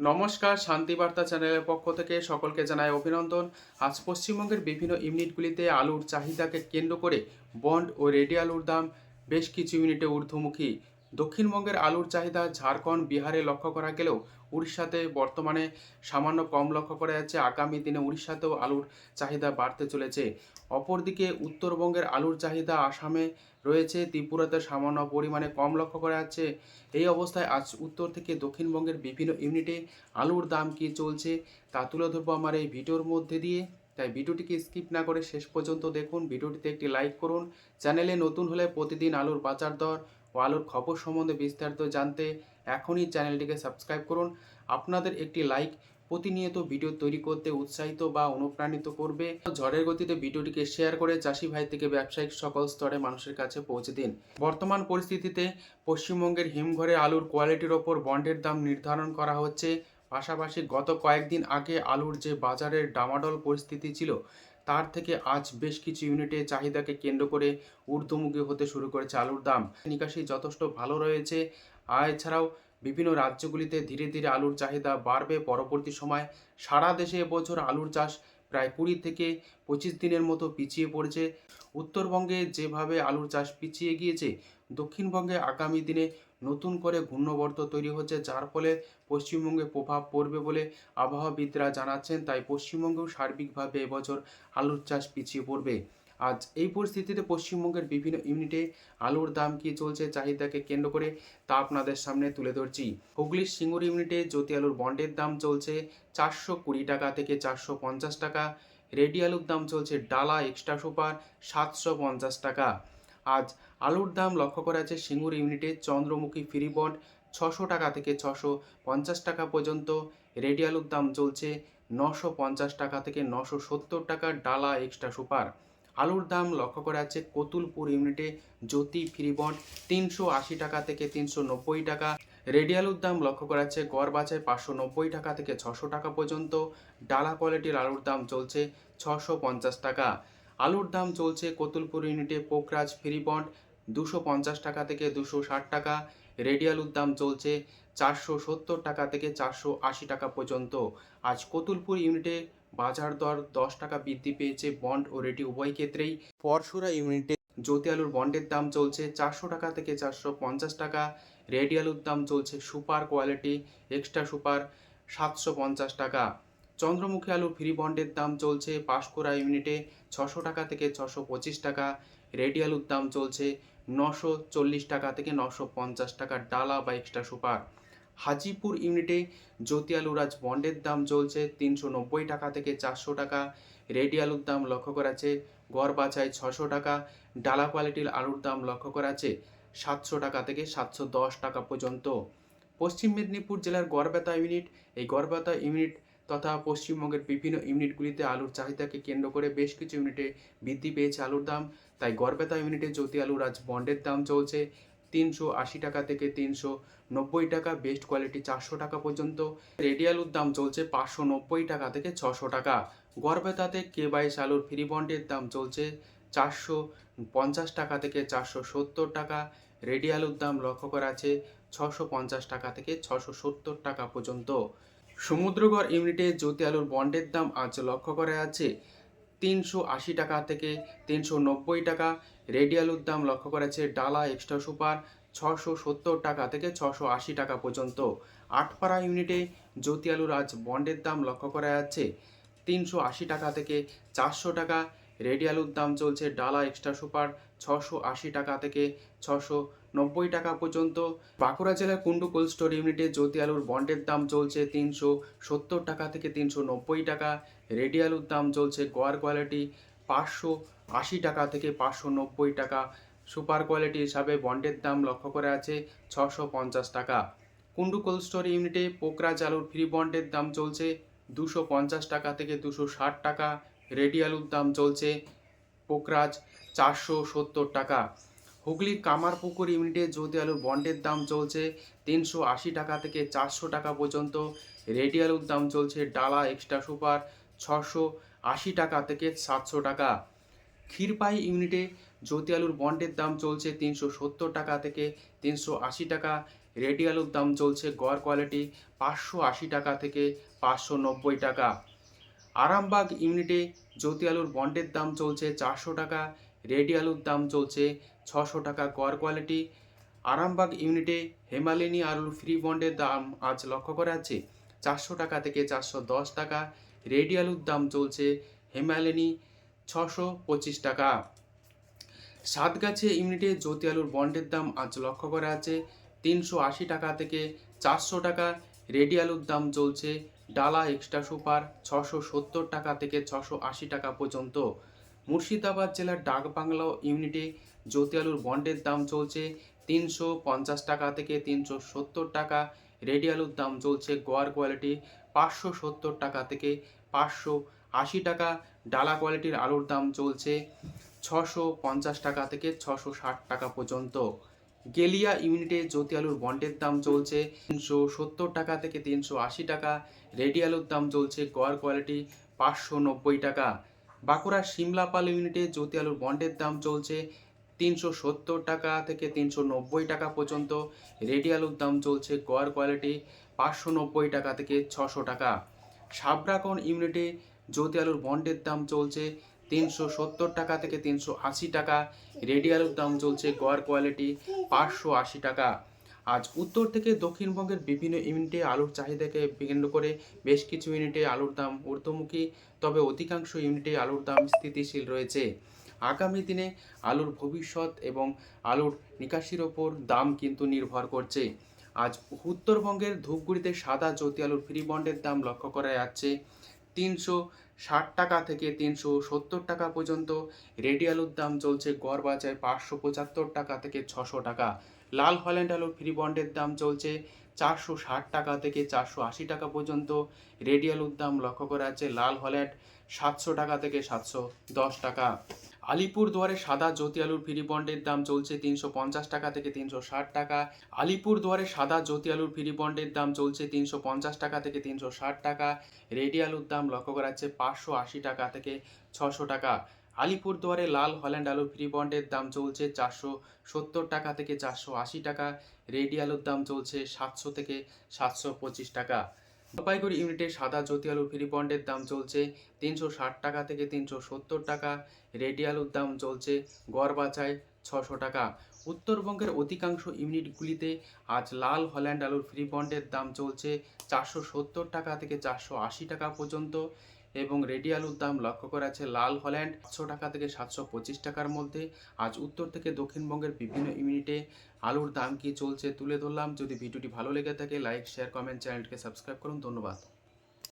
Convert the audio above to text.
নমস্কার, শান্তিবার্তা চ্যানেলের পক্ষ থেকে সকলকে জানাই অভিনন্দন। আজ পশ্চিমবঙ্গের বিভিন্ন ইউনিটগুলিতে আলুর চাহিদাকে কেন্দ্র করে বন্ড ও রেডি আলুর দাম বেশ কিছু ইউনিটে ঊর্ধ্বমুখী। দক্ষিণবঙ্গের আলুর চাহিদা ঝাড়খণ্ড, বিহারে লক্ষ্য করা গেলেও উড়িষ্যাতে বর্তমানে সামান্য কম লক্ষ্য করা যাচ্ছে। আগামী দিনে উড়িষ্যাতেও আলুর চাহিদা বাড়তে চলেছে। অপরদিকে উত্তরবঙ্গের আলুর চাহিদা আসামে রয়েছে। ত্রিপুরাতে সামান্য পরিমাণে কম লক্ষ্য করা যাচ্ছে। এই অবস্থায় আজ উত্তর থেকে দক্ষিণবঙ্গের বিভিন্ন ইউনিটে আলুর দাম কী চলছে তা তুলে ধরবো আমার এই ভিডিওর মধ্যে দিয়ে। তাই ভিডিওটিকে স্কিপ না করে শেষ পর্যন্ত দেখুন। ভিডিওটিতে একটি লাইক করুন। চ্যানেলে নতুন হলে প্রতিদিন আলুর বাজার দর ও আলুর খবর সম্বন্ধে বিস্তারিত জানতে এখনই চ্যানেলটিকে সাবস্ক্রাইব করুন। আপনাদের একটি লাইক প্রতিনিয়ত ভিডিও তৈরি করতে উৎসাহিত বা অনুপ্রাণিত করবে। ঝড়ের গতিতে ভিডিওটিকে শেয়ার করে চাষি ভাই থেকে ব্যবসায়িক সকল স্তরে মানুষের কাছে পৌঁছে দিন। বর্তমান পরিস্থিতিতে পশ্চিমবঙ্গের হিমঘরে আলুর কোয়ালিটির ওপর বন্ডের দাম নির্ধারণ করা হচ্ছে। পাশাপাশি গত কয়েকদিন আগে আলুর যে বাজারের ডামাডল পরিস্থিতি ছিল তার থেকে আজ বেশ কিছু ইউনিটে চাহিদাকে কেন্দ্র করে ঊর্ধ্বমুখী হতে শুরু করেছে আলুর দাম। নিকাশি যথেষ্ট ভালো রয়েছে। আর এছাড়াও বিভিন্ন রাজ্যগুলিতে ধীরে ধীরে আলুর চাহিদা বাড়বে। পরবর্তী সময় সারা দেশে এবছর আলুর চাষ প্রায় কুড়ি থেকে পঁচিশ দিনের মতো পিছিয়ে পড়েছে। উত্তরবঙ্গে যেভাবে আলুর চাষ পিছিয়ে গিয়েছে, দক্ষিণবঙ্গে আগামী দিনে নতুন করে ঘূর্ণবর্ত তৈরি হচ্ছে, যার ফলে পশ্চিমবঙ্গে প্রভাব পড়বে বলে আবহাওয়াবিদরা জানাচ্ছেন, তাই পশ্চিমবঙ্গেও সার্বিকভাবে এবছর আলুর চাষ পিছিয়ে পড়বে। আজ এই পরিস্থিতিতে পশ্চিমবঙ্গের বিভিন্ন ইউনিটে আলুর দাম কী চলছে চাহিদাকে কেন্দ্র করে তা আপনাদের সামনে তুলে ধরছি। হুগলির সিঙ্গুর ইউনিটে জ্যোতি আলুর বন্ডের দাম চলছে চারশো কুড়ি টাকা থেকে চারশো পঞ্চাশ টাকা, রেডি আলুর দাম চলছে ডালা এক্সট্রা সুপার সাতশো পঞ্চাশ টাকা। আজ আলুর দাম লক্ষ্য করা আছে সিঙ্গুর ইউনিটে চন্দ্রমুখী ফ্রি বন্ড ছশো টাকা থেকে ছশো পঞ্চাশ টাকা পর্যন্ত। রেডি আলুর দাম চলছে নশো পঞ্চাশ টাকা থেকে নশো সত্তর টাকা ডালা এক্সট্রা সুপার। আলুর দাম লক্ষ্য করা যাচ্ছে কতুলপুর ইউনিটে জ্যোতি ফ্রি বন্ড তিনশো আশি টাকা থেকে তিনশো নব্বই টাকা। রেডি আলুর দাম লক্ষ্য করা যাচ্ছে গড় বাজায় পাঁচশো নব্বই টাকা থেকে ছশো টাকা পর্যন্ত। ডালা কোয়ালিটির আলুর দাম চলছে ছশো পঞ্চাশ টাকা। আলুর দাম চলছে কতুলপুর ইউনিটে পোকরাজ ফ্রি বন্ড দুশো পঞ্চাশ টাকা থেকে দুশো ষাট টাকা। রেডি আলুর দাম চলছে চারশো সত্তর টাকা থেকে চারশো আশি টাকা পর্যন্ত। আজ কতুলপুর ইউনিটে বাজার দর দশ টাকা বৃদ্ধি পেয়েছে বন্ড ও রেডি উভয় ক্ষেত্রেই। পরশুরা ইউনিটে জ্যোতি আলুর বন্ডের দাম চলছে চারশো টাকা থেকে চারশো পঞ্চাশ টাকা। রেডি আলুর দাম চলছে সুপার কোয়ালিটি এক্সট্রা সুপার সাতশো পঞ্চাশ টাকা। চন্দ্রমুখী আলু ফ্রি বন্ডের দাম চলছে পাঁশকুড়া ইউনিটে ছশো টাকা থেকে ছশো পঁচিশ টাকা। রেডি আলুর দাম চলছে নশো চল্লিশ টাকা থেকে নশো পঞ্চাশ টাকা ডালা বা এক্সট্রা সুপার। হাজিপুর ইউনিটে জ্যোতি আলুর আজ বন্ডের দাম চলছে তিনশো নব্বই টাকা থেকে চারশো টাকা। রেডি আলুর দাম লক্ষ্য করা আছে গড় বাছাই ছশো টাকা। ডালা কোয়ালিটির আলুর দাম লক্ষ্য করা আছে সাতশো টাকা থেকে সাতশো দশ টাকা পর্যন্ত। পশ্চিম মেদিনীপুর জেলার গড়বেতা ইউনিট, এই গড়বেতা ইউনিট তথা পশ্চিমবঙ্গের বিভিন্ন ইউনিটগুলিতে আলুর চাহিদাকে কেন্দ্র করে বেশ কিছু ইউনিটে বৃদ্ধি পেয়েছে আলুর দাম। তাই গড়বেতা ইউনিটে জ্যোতি আলুর আজ বন্ডের দাম চলছে তিনশো আশি টাকা থেকে তিনশো নব্বই টাকা, বেস্ট কোয়ালিটি চারশো টাকা পর্যন্ত। রেডি আলুর দাম চলছে পাঁচশো নব্বই টাকা থেকে ছশো টাকা। গড়বেতাতে কে বাইশ আলুর ফ্রি বন্ডের দাম চলছে চারশো পঞ্চাশ টাকা থেকে চারশো সত্তর টাকা। রেডি আলুর দাম লক্ষ্য করা আছে ছশো পঞ্চাশ টাকা থেকে ছশো সত্তর টাকা পর্যন্ত। সমুদ্রগড় ইউনিটে জ্যোতি আলুর বন্ডের দাম আজ লক্ষ্য করা আছে তিনশো আশি টাকা থেকে তিনশো নব্বই টাকা। রেডি আলুর দাম লক্ষ্য করা আছে ডালা এক্সট্রা সুপার ছশো সত্তর টাকা থেকে ছশো আশি টাকা পর্যন্ত। আটপাড়া ইউনিটে জ্যোতি আলুর আজ বন্ডের দাম লক্ষ্য করা যাচ্ছে তিনশো আশি টাকা থেকে চারশো টাকা। রেডি আলুর দাম চলছে ডালা এক্সট্রা সুপার ছশো আশি টাকা থেকে ছশো নব্বই টাকা পর্যন্ত। বাঁকুড়া জেলার কুন্ডু কোল্ড স্টোর ইউনিটে জ্যোতি আলুর বন্ডের দাম চলছে তিনশো সত্তর টাকা থেকে তিনশো নব্বই টাকা। রেডি আলুর দাম চলছে গোয়ার কোয়ালিটি পাঁচশো আশি টাকা থেকে পাঁচশো নব্বই টাকা। সুপার কোয়ালিটি হিসাবে বন্ডের দাম লক্ষ্য করে আছে ছশো পঞ্চাশ টাকা। কুন্ডু কোল্ড স্টোর ইউনিটে পোকরাজ আলুর ফ্রি বন্ডের দাম চলছে দুশো পঞ্চাশ টাকা থেকে দুশো ষাট টাকা। রেডি আলুর দাম চলছে পোকরাজ চারশো সত্তর টাকা। হুগলির কামারপুকুর ইউনিটে জ্যোতি আলুর বন্ডের দাম চলছে তিনশো আশি টাকা থেকে চারশো টাকা পর্যন্ত। রেডি আলুর দাম চলছে ডালা এক্সট্রা সুপার ছশো আশি টাকা থেকে সাতশো টাকা। ক্ষীরপাই ইউনিটে জ্যোতি আলুর বন্ডের দাম চলছে তিনশো সত্তর টাকা থেকে তিনশো আশি টাকা। রেডি আলুর দাম চলছে গড় কোয়ালিটি পাঁচশো আশি টাকা থেকে পাঁচশো নব্বই টাকা। আরামবাগ ইউনিটে জ্যোতি আলুর বন্ডের দাম চলছে চারশো টাকা। রেডি আলুর দাম চলছে ছশো টাকা কর কোয়ালিটি। আরামবাগ ইউনিটে হেমালিনী আলুর ফ্রি বন্ডের দাম আজ লক্ষ্য করা যাচ্ছে। চারশো টাকা থেকে চারশো দশ টাকা। রেডি আলুর দাম চলছে হেমালিনী ছশো পঁচিশ টাকা। সাতগাছে ইউনিটে জ্যোতি আলুর বন্ডের দাম আজ লক্ষ্য করা আছে তিনশো আশি টাকা থেকে চারশো টাকা। রেডি আলুর দাম চলছে ডালা এক্সট্রা সুপার ছশো সত্তর টাকা থেকে ছশো আশি টাকা পর্যন্ত। মুর্শিদাবাদ জেলার ডাকবাংলা ইউনিটে জ্যোতি আলুর বন্ডের দাম চলছে তিনশো পঞ্চাশ টাকা থেকে তিনশো সত্তর টাকা। রেডি আলুর দাম চলছে গোয়ার কোয়ালিটি পাঁচশো সত্তর টাকা থেকে পাঁচশো আশি টাকা। ডালা কোয়ালিটির আলুর দাম চলছে ছশো পঞ্চাশ টাকা থেকে ছশো ষাট টাকা পর্যন্ত। গেলিয়া ইউনিটে জ্যোতি আলুর বন্ডের দাম চলছে তিনশো সত্তর টাকা থেকে তিনশো আশি টাকা। রেডি আলুর দাম চলছে গড় কোয়ালিটি পাঁচশো নব্বই টাকা। বাঁকুড়া সিমলাপাল ইউনিটে জ্যোতি আলুর বন্ডের দাম চলছে তিনশো সত্তর টাকা থেকে তিনশো নব্বই টাকা পর্যন্ত। রেডি আলুর দাম চলছে গড় কোয়ালিটি পাঁচশো নব্বই টাকা থেকে ছশো টাকা। সাবরাকন ইউনিটে জ্যোতি আলুর বন্ডের দাম চলছে তিনশো সত্তর টাকা থেকে তিনশো আশি টাকা। রেডি আলুর দাম চলছে গড় কোয়ালিটি পাঁচশো আশি টাকা। আজ উত্তর থেকে দক্ষিণবঙ্গের বিভিন্ন ইউনিটে আলুর চাহিদাকে কেন্দ্র করে বেশ কিছু ইউনিটে আলুর দাম ঊর্ধ্বমুখী, তবে অধিকাংশ ইউনিটে আলুর দাম স্থিতিশীল রয়েছে। আগামী দিনে আলুর ভবিষ্যৎ এবং আলুর নিকাশির ওপর দাম কিন্তু নির্ভর করছে। আজ উত্তরবঙ্গের ধূপগুড়িতে সাদা জ্যোতি আলুর ফ্রি বন্ডের দাম লক্ষ্য করা যাচ্ছে। তিনশো ষাট টাকা থেকে তিনশো সত্তর টাকা পর্যন্ত। রেডি আলুর দাম চলছে গড় বাজারে পাঁচশো পঁচাত্তর টাকা থেকে ছশো টাকা। লাল হল্যান্ড আলুর ফ্রি বন্ডের দাম চলছে চারশো ষাট টাকা থেকে চারশো আশি টাকা পর্যন্ত। রেডি আলুর দাম লক্ষ্য করা যাচ্ছে লাল হল্যান্ড সাতশো টাকা থেকে সাতশো দশ টাকা। আলিপুর দুয়ারে সাদা জ্যোতি আলুর ফ্রি বন্ডের দাম চলছে তিনশো পঞ্চাশ টাকা থেকে তিনশো ষাট টাকা। আলিপুর দুয়ারে সাদা জ্যোতি আলুর ফ্রি বন্ডের দাম চলছে তিনশো পঞ্চাশ টাকা থেকে তিনশো ষাট টাকা। রেডি আলুর দাম লক্ষ্য করা যাচ্ছে পাঁচশো আশি টাকা থেকে ছশো টাকা। আলিপুর দুয়ারে লাল হল্যান্ড আলুর ফ্রি বন্ডের দাম চলছে চারশো সত্তর টাকা থেকে চারশো আশি টাকা। রেডি আলুর দাম চলছে সাতশো থেকে সাতশো পঁচিশ টাকা। জলপাইগুড়ি ইউনিটে সাদা জ্যোতি আলু ফ্রি বন্ডের দাম চলছে তিনশো ষাট টাকা থেকে তিনশো সত্তর টাকা। রেডি আলুর দাম চলছে গড় বাছায় ছশো টাকা। উত্তরবঙ্গের অধিকাংশ ইউনিটগুলিতে আজ লাল হল্যান্ড আলুর ফ্রি বন্ডের দাম চলছে চারশো সত্তর টাকা থেকে চারশো আশি টাকা পর্যন্ত এবং রেডি আলুর দাম লক্ষ্য করা আছে লাল হল্যান্ড সাতশো টাকা থেকে সাতশো পঁচিশ টাকার মধ্যে। আজ উত্তর থেকে দক্ষিণবঙ্গের বিভিন্ন ইউনিটে আলুর দাম কি চলছে তুলে ধরলাম। যদি ভিডিওটি ভালো লেগে থাকে লাইক শেয়ার কমেন্ট চ্যানেলকে সাবস্ক্রাইব করুন। ধন্যবাদ।